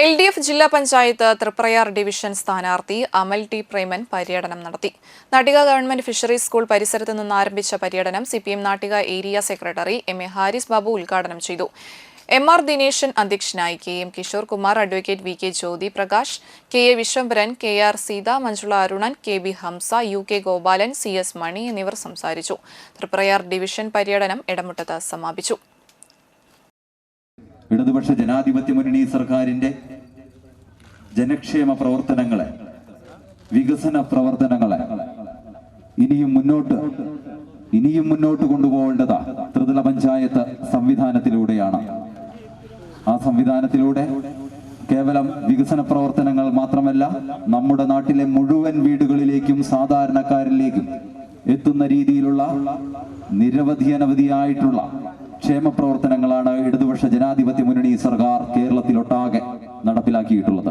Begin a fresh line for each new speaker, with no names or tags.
L D F ജില്ലാ panchayat Triprayar division സ്ഥാനാർത്ഥി അമൽ T Preman പര്യടനം നടത്തി. നാട്ടിക ഗവൺമെന്റ് ഫിഷറീസ് സ്കൂൾ പരിസരത്ത് നിന്ന് ആരംഭിച്ച പര്യടനം C P M Nattika area secretary M A Haris Babu ഉദ്ഘാടനം ചെയ്തു. എം ആർ ദിനേശൻ അധ്യക്ഷനായി K M Kishore Kumar advocate V K Jyothi Prakash K A Vishwambharan K R Seetha Manjula Arunan K B Hamsa U K Gopalan C S Mani എന്നിവർ സംസാരിച്ചു. Triprayar division പര്യടനം ഇടമുട്ടത്ത് സമാപിച്ചു.
ഇടതുപക്ഷ ജനാധിപത്യ മുന്നണി സർക്കാരിന്റെ ജനക്ഷേമ പ്രവർത്തനങ്ങളെ വികസന പ്രവർത്തനങ്ങളെ ഇനിയും മുന്നോട്ട് ഇനിയും മുന്നോട്ട് കൊണ്ടുപോകേണ്ടത് ത്രിതല പഞ്ചായത്ത് സംവിധാനത്തിലൂടെയാണ്. ആ സംവിധാനത്തിലൂടെ കേവലം വികസന പ്രവർത്തനങ്ങൾ മാത്രമല്ല നമ്മുടെ നാട്ടിലെ മുഴുവൻ വീടുകളിലേക്കും സാധാരണക്കാരിലേക്കും എത്തുന്ന രീതിയിലുള്ള നിരവധി അനവധിയായിട്ടുള്ള ക്ഷേമ പ്രവർത്തനങ്ങളാണ് ഇടതുപക്ഷ ജനാധിപത്യ മുന്നണി സർക്കാർ കേരളത്തിലൊട്ടാകെ നടപ്പിലാക്കിയിട്ടുള്ളത്.